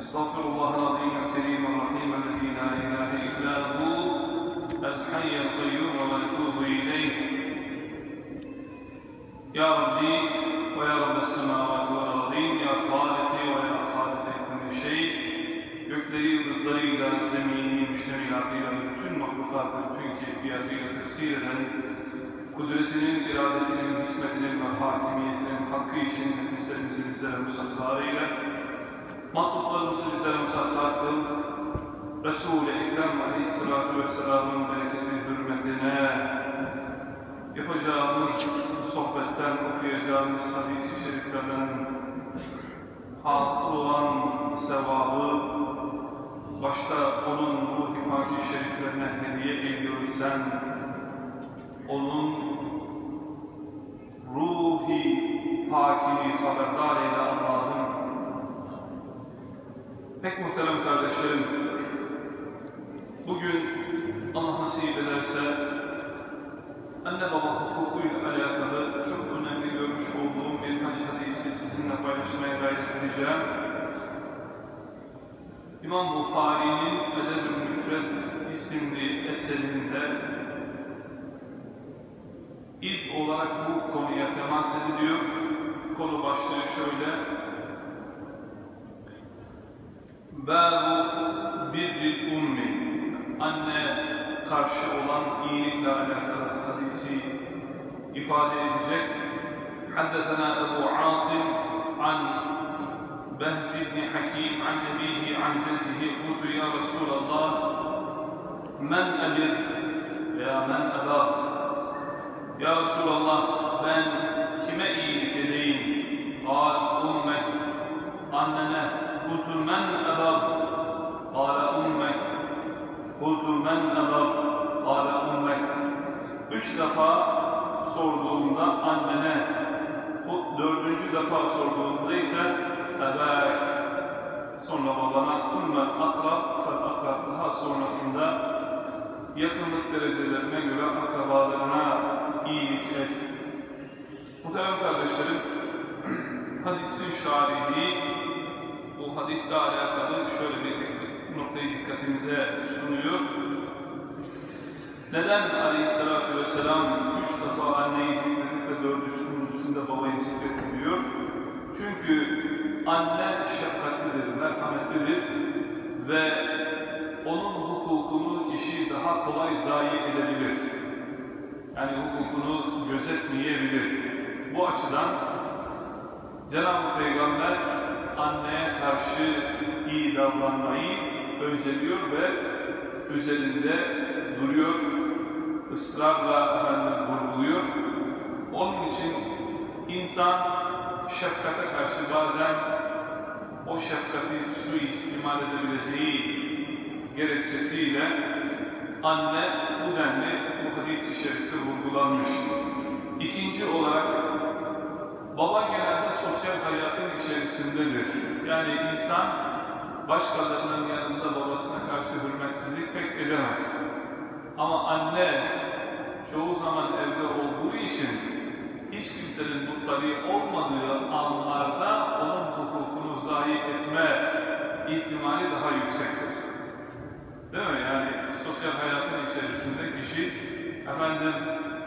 استغفر الله العظيم الكريم الرحيم الذي لا إله إلا هو الحي القيوم واتوب إليه. يا ربي ويا رب السماوات والأرضين يا خالقي ويا خالقي كل شيء يكتري بصري إلى الزمين مشتملا في بتون مخلوقات بتون كيفياتي تسيرا kudretinin, iradetinin, hikmetinin ve hakimiyetinin hakkı için hepimizin üzerine müsaklarıyla matluplarımızı bizlere musahhar kıl, Resul-i Ekrem Aleyhisselatü Vesselam'ın bereketi hürmetine yapacağımız sohbetten, okuyacağımız hadis-i şeriflerden hasıl olan sevabı başta onun ruh-i paki şeriflerine hediye ediyoruz sen. Onun ruhi pakini haberdar eyle. Pek muhterem kardeşlerim, bugün Allah nasip ederse anne baba hukukuyla alakalı çok önemli görmüş olduğum birkaç hadisi sizinle paylaşmaya gayret edeceğim. İmam Bukhari'nin Edeb-ül Müfred isimli eserinde ilk olarak bu konuya temas ediliyor. Konu başlığı şöyle. Babu birril ummi anne karşı olan iyilikle alakalı hadisi ifade edecek. Haddetena Ebu Asim an Behz ibn Hakim an ebihi an ceddihi kutu ya Resulallah men ebir veya men ebab ya Resulallah ben kime iyilik edeyim? Kal ummet annene قلت من أبر قال أمك قلت من أبر قال أمك Üç defa sorduğumda annene, bu dördüncü defa sorduğumda ise ebek, sonra babana ثُمَّ akrab فَالْاَقْرَبْ daha sonrasında yakınlık derecelerine göre akrabalarına iyilik et. Muhterem kardeşlerim, hadisin şarihi bu hadisle alakalı şöyle bir noktayı dikkatimize sunuyor. Neden aleyhissalatü vesselam üç defa anneyi zikredip ve dördüncüsünde babayı zikrediliyor? Çünkü anne şefkatlidir, merhametlidir ve onun hukukunu kişi daha kolay zayi edebilir. Yani hukukunu gözetmeyebilir. Bu açıdan Cenab-ı Peygamber anneye karşı iyi davranmayı önceliyor ve üzerinde duruyor, ısrarla efendim vurguluyor. Onun için insan şefkate karşı bazen o şefkati suistimal edebileceği gerekçesiyle anne bu denli bu hadis-i şerifte vurgulanmış. İkinci olarak baba genelde sosyal hayatın içerisindedir. Yani insan başkalarının yanında babasına karşı hürmetsizlik pek edemez. Ama anne çoğu zaman evde olduğu için hiç kimsenin muttali olmadığı anlarda onun hukukunu zayi etme ihtimali daha yüksektir. Değil mi? Yani sosyal hayatın içerisinde kişi efendim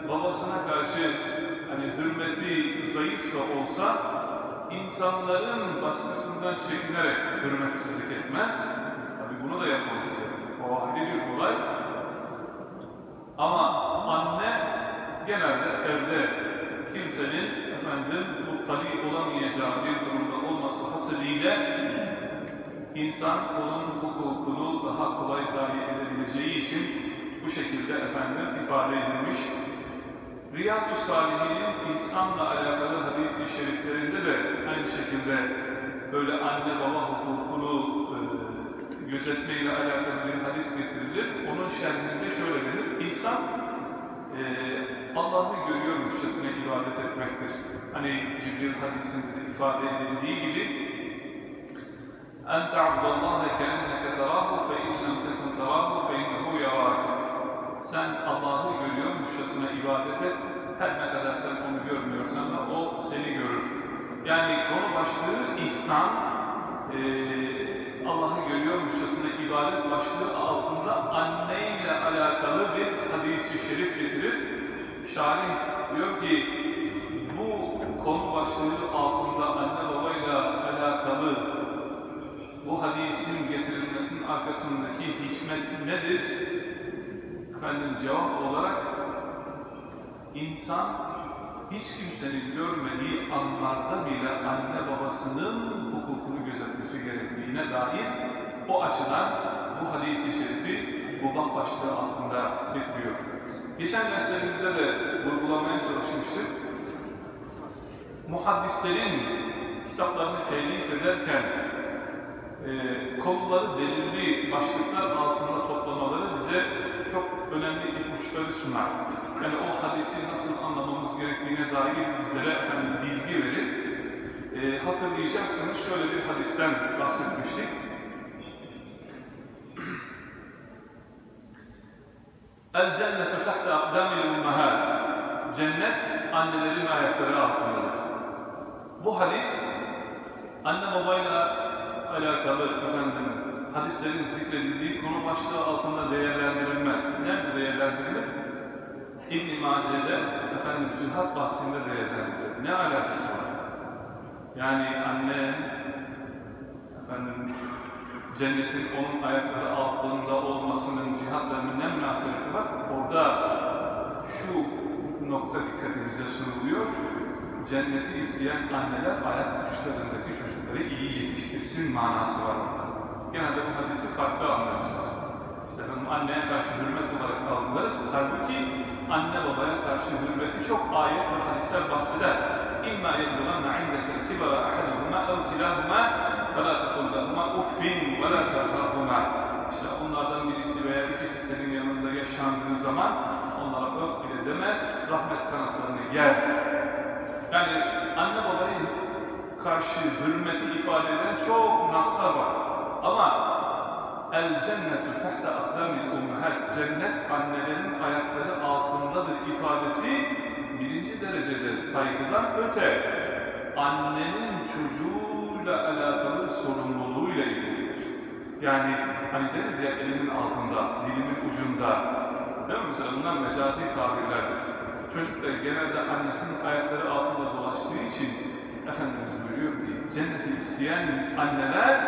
babasına karşı hani hürmeti zayıf da olsa insanların baskısından çekinerek hürmetsizlik etmez. Tabi bunu da yapmamız gerekir. O ayrı bir olay. Ama anne genelde evde kimsenin efendim muttali olamayacağı bir durumda olması hasebiyle insan onun hukukunu daha kolay zayi edebileceği için bu şekilde efendim ifade edilmiş. Riyazu Salihin'in insanla alakalı hadis-i şeriflerinde de aynı şekilde böyle anne baba hukukunu e, gözetme ile alakalı bir hadis getirilir. Onun şerhinde şöyle denir. İnsan eee Allah'ı görüyormuşçasına ibadet etmektir. Hani Cibril hadisinde ifade edildiği gibi أن تعبد الله كأنك تراه فإن لم تكن تراه فإنه يراك sen Allah'ı görüyormuşçasına ibadet et. Her ne kadar sen onu görmüyorsan da o seni görür. Yani konu başlığı ihsan, eee, Allah'ı görüyormuşçasına ibadet başlığı altında anne ile alakalı bir hadisi şerif getirir. Şarih diyor ki bu konu başlığı altında anne babayla alakalı bu hadisin getirilmesinin arkasındaki hikmet nedir? Efendim cevap olarak insan hiç kimsenin görmediği anlarda bile anne babasının hukukunu gözetmesi gerektiğine dair o açıdan bu hadisi şerifi bu bak başlığı altında getiriyor. Geçen derslerimizde de vurgulamaya çalışmıştık. Muhaddislerin kitaplarını telif ederken e, konuları belirli başlıklar altında toplamaları bize çok önemli ipuçları sunar. Yani o hadisi nasıl anlamamız gerektiğine dair bizlere efendim bilgi verir. E, hatırlayacaksınız şöyle bir hadisten bahsetmiştik. El cennetu tahta akdamil ummahat. Cennet annelerin ayakları altındadır. Bu hadis anne babayla alakalı efendim hadislerin zikredildiği konu başlığı altında değerlendirilmez. Nerede değerlendirilir? İbn-i Mace'de efendim cihat bahsinde değerlendirilir. Ne alakası var? Yani anne efendim cennetin onun ayakları altında olmasının cihatla ne münasebeti var? Orada şu nokta dikkatimize sunuluyor. Cenneti isteyen anneler ayak uçlarındaki çocukları iyi yetiştirsin manası var orada Genelde bu hadisi farklı anlarız biz. İşte efendim anneye karşı hürmet olarak algılarız. Halbuki anne babaya karşı hürmeti çok ayet ve hadisler bahseder. İmma yeblughanna indeke kibara ahaduhuma ev kilahuma فَلَا تَقُلْ لَهُمَا اُفِّنْ وَلَا تَرْهَرْهُمَا İşte onlardan birisi veya ikisi senin yanında yaşandığı zaman onlara öf bile deme, rahmet kanatlarını gel. Yani anne babaya karşı hürmeti ifade eden çok naslar var. Ama el cennetu tahta ahdamil ummahat cennet annelerin ayakları altındadır ifadesi birinci derecede saygıdan öte annenin çocuğuyla alakalı sorumluluğuyla ilgilidir. Yani hani deriz ya elimin altında, dilimin ucunda. Değil mi? Mesela bunlar mecazi tabirlerdir. Çocuk da genelde annesinin ayakları altında dolaştığı için Efendimiz buyuruyor ki cenneti isteyen anneler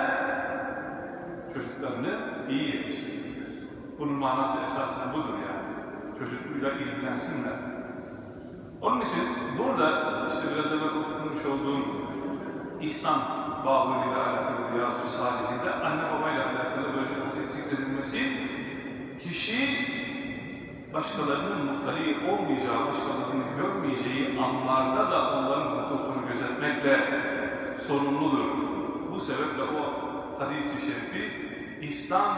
çocuklarını iyi yetiştirsinler. Bunun manası esasen budur yani. Çocuklarıyla ilgilensinler. Onun için burada işte biraz evvel okumuş olduğum İhsan babıyla alakalı Riyazu Salihinde anne babayla alakalı böyle hadis zikredilmesi kişi başkalarının muhtali olmayacağı, başkalarının görmeyeceği anlarda da onların hukukunu gözetmekle sorumludur. Bu sebeple o hadis-i şerifi İhsan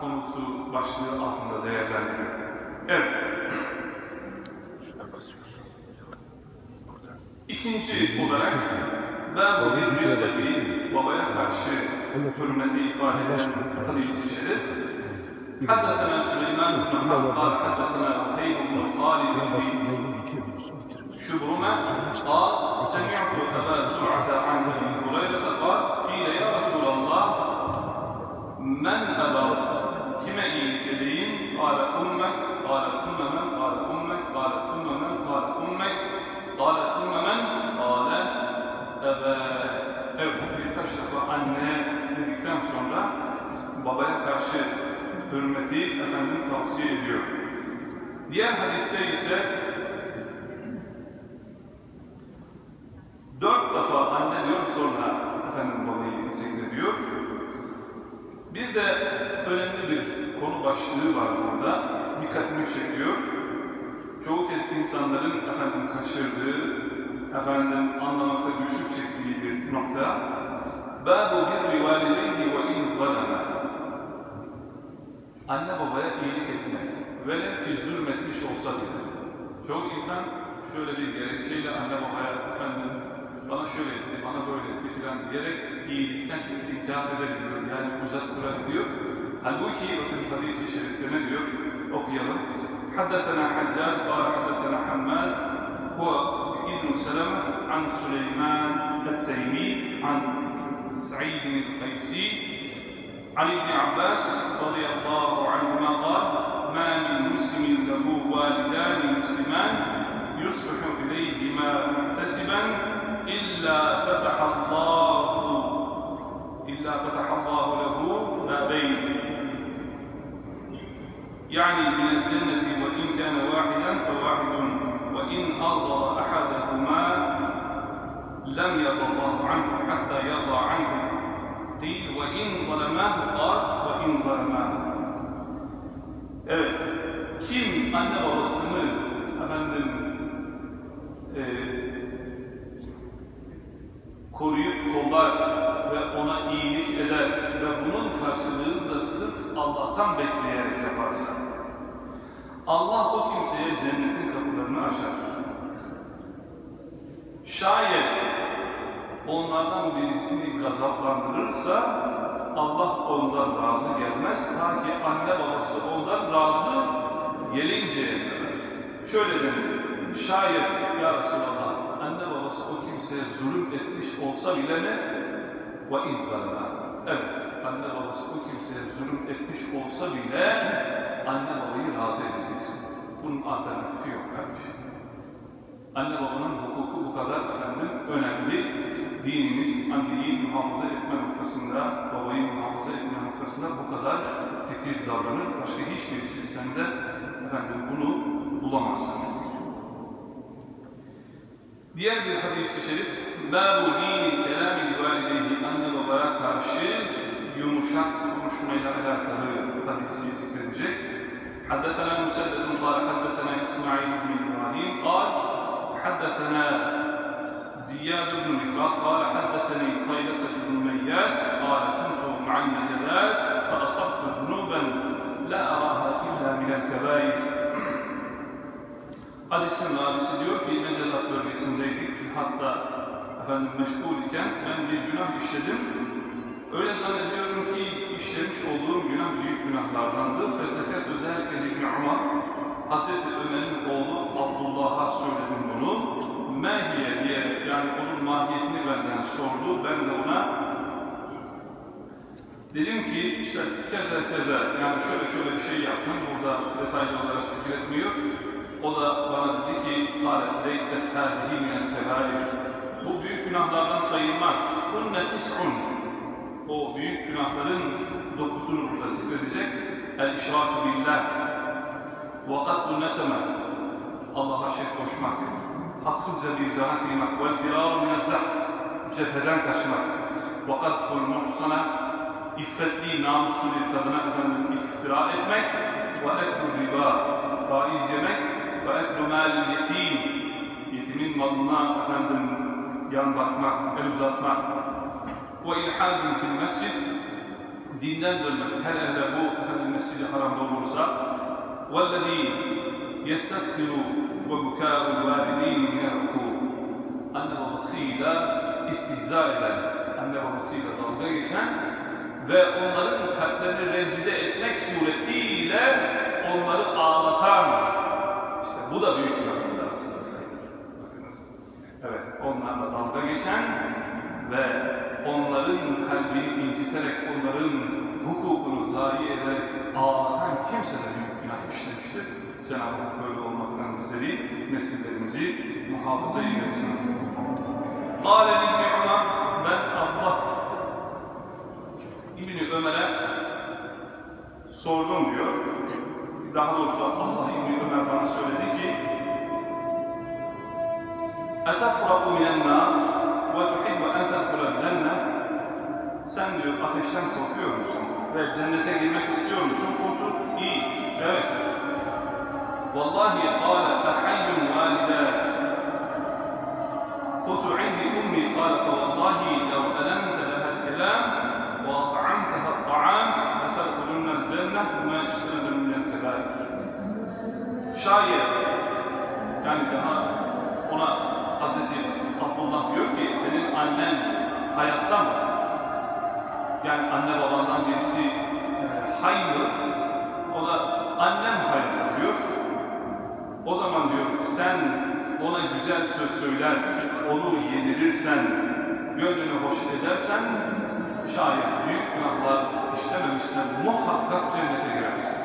konusu başlığı altında değerlendirilir. Evet. İkinci olarak Bâbu bir evi babaya karşı hürmeti ifade eden hadis-i şerif. حدثنا سليمان بن حرب قال حدثنا وهيب بن خالد بن شبرمة قال سمعت أبا زرعة عن أبي هريرة قال قيل يا رسول الله Men ebav. Kime iyilik edeyim? Kale ummek, kale sümme men, kale ummek, kale sümme men, ummek, kale sümme men, ebek. Evet, birkaç defa anne dedikten sonra babaya karşı hürmeti efendim tavsiye ediyor. Diğer hadiste ise dört defa anne diyor sonra Bir de önemli bir konu başlığı var burada. Dikkatimi çekiyor. Çoğu kez insanların efendim kaçırdığı, efendim anlamakta güçlük çektiği bir nokta. Bâbu birri valideyhi ve in zaleme. anne babaya iyilik etmek, velev ki zulmetmiş olsa bile. Çok insan şöyle bir gerekçeyle anne babaya efendim bana şöyle etti, bana böyle etti filan diyerek iyilikten istinkaf edebiliyor. Yani uzak durabiliyor. Halbuki bakın hadisi şerifte ne diyor? Okuyalım. حدثنا حجاج قال حدثنا حماد هو ابن سلمة عن سليمان التيمي عن سعيد القيسي عن ابن عباس رضي الله عنهما قال ما من مسلم له والدان مسلمان يصبح إليهما محتسبا إلا فتح الله إلا فتح الله له بابين يعني من الجنة وإن كان واحدا فواحد وإن أرضى أحدهما لم يرضى الله عنه حتى يرضى عنه. قيل وإن ظلماه قال وإن ظلماه. Evet, kim anne babasını efendim e, koruyup kollar ve ona iyilik eder ve bunun karşılığını da sırf Allah'tan bekleyerek yaparsa Allah o kimseye cennetin kapılarını açar. Şayet onlardan birisini gazaplandırırsa Allah ondan razı gelmez ta ki anne babası ondan razı gelinceye kadar. Şöyle denir, şayet ya Resulallah anne babası o kimseye zulüm etmiş olsa bile mi? Ve inzalna. Evet, anne babası o kimseye zulüm etmiş olsa bile anne babayı razı edeceksin. Bunun alternatifi yok kardeşim. Anne babanın hukuku bu kadar efendim önemli. Dinimiz anneyi muhafaza etme noktasında, babayı muhafaza etme noktasında bu kadar titiz davranır. Başka hiçbir sistemde efendim bunu bulamazsınız. Diğer bir hadis-i şerif, Bâbu dînil kelâmi livalideyhi anne babaya karşı yumuşak konuşmayla alakalı hadisi zikredecek. حدثنا مسدد قال حدثنا اسماعيل بن ابراهيم قال حدثنا زياد بن مفرق قال حدثني قيلسة بن مياس قال كنت مع النجدات فأصبت ذنوبا لا أراها إلا من الكبائر Hadisin ravisi diyor ki Necedat bölgesindeydik. Cihatta efendim meşgul iken ben bir günah işledim. Öyle zannediyorum ki işlemiş olduğum günah büyük günahlardandı. Fezleket özellikle İbn Umar Hazreti Ömer'in oğlu Abdullah'a söyledim bunu. Mehiye diye yani onun mahiyetini benden sordu. Ben de ona dedim ki işte keze keze yani şöyle şöyle bir şey yaptım. Burada detaylı olarak zikretmiyor. O da bana dedi ki قَالَتْ لَيْسَتْ هَذِهِ مِنَ الْكَبَائِرِ bu büyük günahlardan sayılmaz. Hunne tis'un. O büyük günahların dokuzunu burada zikredecek. El işraku billah. Ve katlu neseme. Allah'a şirk koşmak. Haksızca bir cana kıymak. Vel firaru minezzaf. Cepheden kaçmak. Ve katful muhsana. İffetli, namuslu bir kadına efendim iftira etmek. Ve ekru riba. Faiz yemek. Ve ekru malin yetim. Yetimin malına efendim yan bakmak, el uzatmak. Ve ilhadun fil mescid, dinden dönmek. Her evde bu efendim mescidi haramda olursa. Vellezî yesteshiru ve bukâul vâlidîn minel Anne babasıyla istihza eden, anne babasıyla dalga geçen ve onların kalplerini rencide etmek suretiyle onları ağlatan, işte bu da büyük günah onlarla dalga geçen ve onların kalbini inciterek, onların hukukunu zayi ederek ağlatan kimse de büyük günah işlemiştir. Cenab-ı Hak böyle olmaktan istediği nesillerimizi muhafaza eylesin. قال ابن عمر ben Allah İbni Ömer'e sordum diyor. Daha doğrusu Allah İbni Ömer bana söyledi ki اَتَفْرَقُ مِنَ النَّارِ وَتُحِبُّ أَنْ تَدْخُلَ الْجَنَّةِ Sen diyor ateşten korkuyor musun? Ve cennete girmek istiyor musun? Korku. İyi. Evet. Vallahi قال أحي والداك قلت عندي أمي قال فوالله لو ألنت لها الكلام وأطعمتها الطعام لتدخلن الجنة cennet ve işlerinde minel kebair. Şayet yani daha ona Hazreti Abdullah diyor ki senin annen hayatta mı? Yani anne babandan birisi e, hay mı? O da annem hayatta diyor. O zaman diyor sen ona güzel söz söyler, onu yedirirsen, gönlünü hoş edersen, şayet büyük günahlar işlememişsen muhakkak cennete girersin.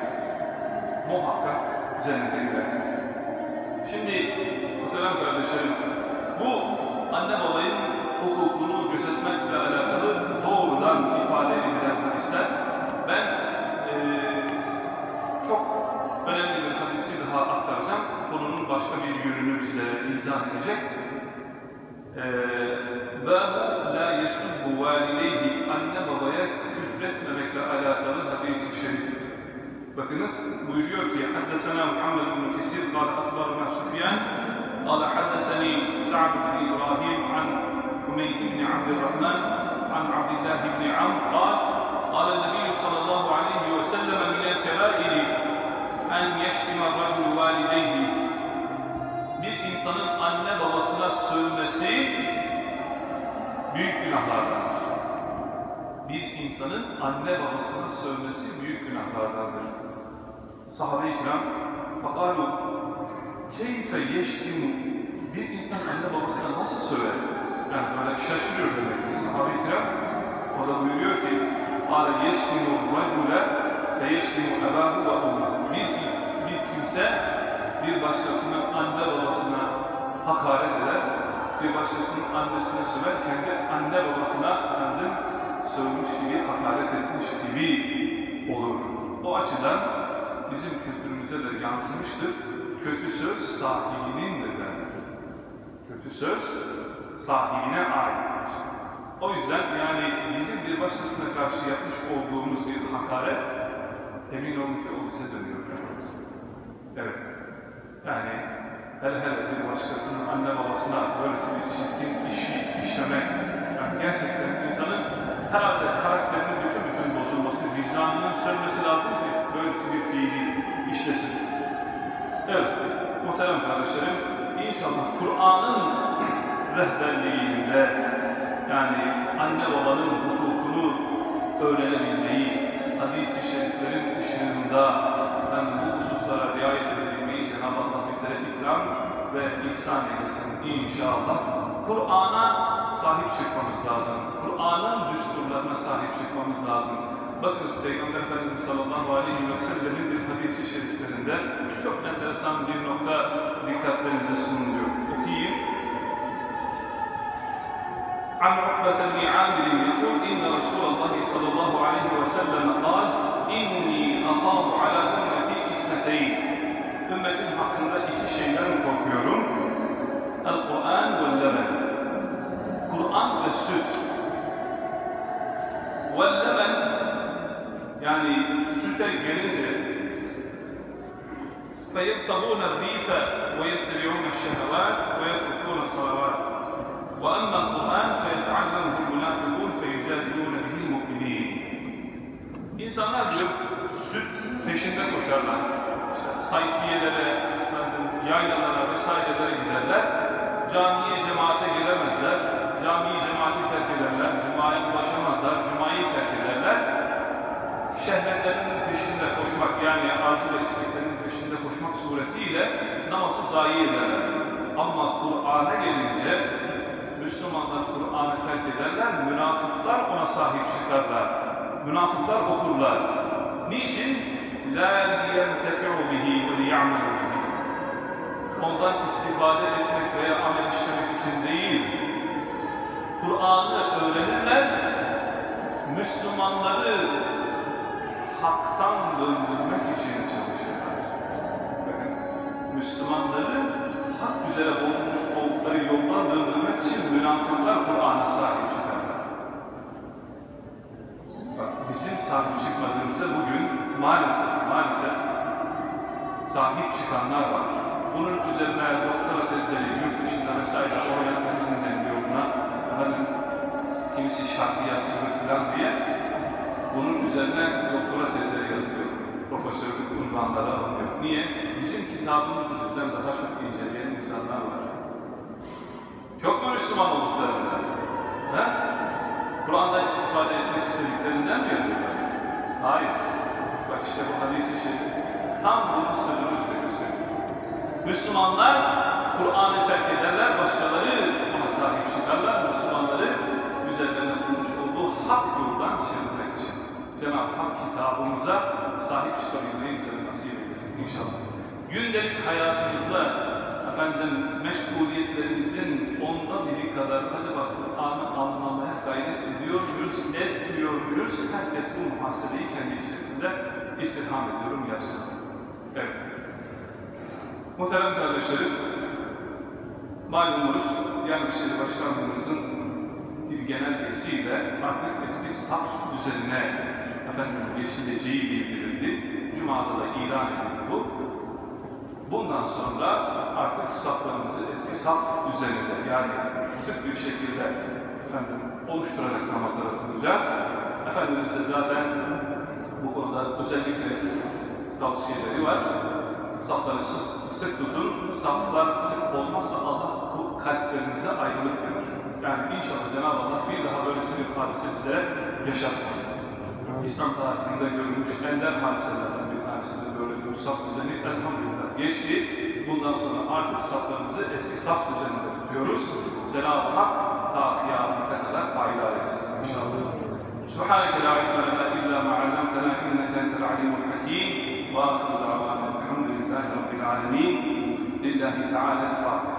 Muhakkak cennete girersin. Şimdi muhterem kardeşlerim, bu anne babayın hukukunu gözetmekle alakalı doğrudan ifade edilen hadisler. Ben e, çok önemli bir hadisi daha aktaracağım. Konunun başka bir yönünü bize izah edecek. E, Babu la yeşubbu valideyhi anne babaya küfretmemekle alakalı hadis-i şerif. Bakınız buyuruyor ki Haddesena Muhammed bin Kesir, Kal Akbarına Süfyan, قال حدثني سعد بن إبراهيم عن حميد بن عبد الرحمن عن عبد الله بن عمرو قال قال النبي صلى الله عليه وسلم من الكبائر أن يشتم الرجل والديه bir insanın anne babasına sövmesi büyük günahlardandır. Bir insanın anne babasına sövmesi büyük günahlardandır. Sahabe-i kiram fakalu keyfe yeştimu bir insan anne babasına nasıl söver? Yani böyle şaşırıyor demek ki sahabe-i kiram. O da buyuruyor ki قال يشتم الرجل فيشتم أباه وأمه bir, bir kimse bir başkasının anne babasına hakaret eder, bir başkasının annesine söver, kendi anne babasına efendim sövmüş gibi, hakaret etmiş gibi olur. O açıdan bizim kültürümüze de yansımıştır. Kötü söz sahibinindir derler. Kötü söz sahibine aittir. O yüzden yani bizim bir başkasına karşı yapmış olduğumuz bir hakaret emin olun ki o bize dönüyor. Evet. evet. Yani hele hele bir başkasının anne babasına böylesi bir çirkin işi işlemek yani gerçekten insanın herhalde karakterinin bütün bütün bozulması, vicdanının sönmesi lazım ki böylesi bir fiili işlesin. Evet, muhterem kardeşlerim, inşallah Kur'an'ın rehberliğinde yani anne babanın hukukunu öğrenebilmeyi, hadis-i şeriflerin ışığında ben bu hususlara riayet edebilmeyi Cenab-ı Allah bizlere ikram ve ihsan eylesin inşallah. Kur'an'a sahip çıkmamız lazım. Kur'an'ın düsturlarına sahip çıkmamız lazım. Bakınız Peygamber Efendimiz sallallahu aleyhi ve sellemin bir hadisi şeriflerinde çok enteresan bir nokta dikkatlerimize sunuluyor. Okuyayım. عن عقبة بن عامر يقول إن رسول الله صلى الله عليه وسلم قال إني أخاف على أمتي اثنتين Ümmetin hakkında iki şeyden korkuyorum. El-Kur'an ve leben. Kur'an ve süt. Ve leben yani süte gelince فيبتغون الريف ويتبعون الشهوات ويتركون الصلوات وأما القرآن فيتعلمه المنافقون فيجادلون به المؤمنين İnsanlar diyor süt peşinde koşarlar. İşte sayfiyelere, efendim, yaylalara vesairelere giderler. Camiye, cemaate gelemezler. Camiyi, cemaati terk ederler. Cuma'ya ulaşamazlar. Cuma'yı terk ederler. Şehvetlerinin peşinde koşmak yani arzu ve isteklerinin peşinde koşmak suretiyle namazı zayi ederler. Ama Kur'an'a gelince Müslümanlar Kur'an'ı terk ederler, münafıklar ona sahip çıkarlar. Münafıklar okurlar. Niçin? لَا لِيَنْتَفِعُ بِهِ وَلِيَعْمَلُ بِهِ Ondan istifade etmek veya amel işlemek için değil, Kur'an'ı öğrenirler, Müslümanları haktan döndürmek için çalışırlar. Bakın, Müslümanları hak üzere olmuş oldukları yoldan döndürmek için münafıklar Kur'an'a sahip çıkarlar. Bak, bizim sahip çıkmadığımıza bugün maalesef, maalesef sahip çıkanlar var. Bunun üzerine doktora tezleri, yurt dışında vesaire oryantalizm deniliyor buna. Efendim, kimisi şarkıyatçılık falan diye. Bunun üzerine doktora tezleri yazılıyor. ünvanlara alınıyor. Niye? Bizim kitabımızı bizden daha çok inceleyen insanlar var. Çok mu Müslüman olduklarından? He? Kur'an'dan istifade etmek istediklerinden mi yapıyorlar? Hayır. Bak işte bu hadis-i şerif tam bunun sırrını bize gösteriyor. Müslümanlar Kur'an'ı terk ederler, başkaları ona sahip çıkarlar. Müslümanları üzerlerine kurmuş olduğu hak yoldan çevirmek için. Cenab-ı Hak kitabımıza sahip çıkabilmeyi bize nasip eylesin inşallah. Gündelik hayatımızda efendim meşguliyetlerimizin onda biri kadar acaba Kur'an'ı anlamaya gayret ediyor muyuz, etmiyor muyuz? Herkes bu muhasebeyi kendi içerisinde istirham ediyorum yapsın. Evet. Muhterem kardeşlerim, malumunuz Diyanet İşleri Başkanlığımızın bir genelgesiyle artık eski saf düzenine efendim geçileceği bildirildi. Cuma'da da ilan edildi bu. Bundan sonra artık saflarımızı eski saf düzeninde yani sık bir şekilde efendim oluşturarak namazları kılacağız. Efendimiz de zaten bu konuda özellikle tavsiyeleri var. Safları sık, sık tutun. Saflar sık olmazsa Allah bu kalplerinize ayrılık verir. Yani inşallah Cenab-ı Allah bir daha böylesi bir hadise bize yaşatmasın. İslam tarihinde görülmüş ender hadiselerden bir tanesi de böyle bir saf düzeni elhamdülillah geçti. Bundan sonra artık saflarımızı eski saf düzeninde tutuyoruz. Cenab-ı Hak ta kıyamete kadar payidar eylesin inşallah. سبحانك لا علم لنا الا ما علمتنا انك انت العليم الحكيم واخر دعوانا الحمد لله رب العالمين لله تعالى الفاتحه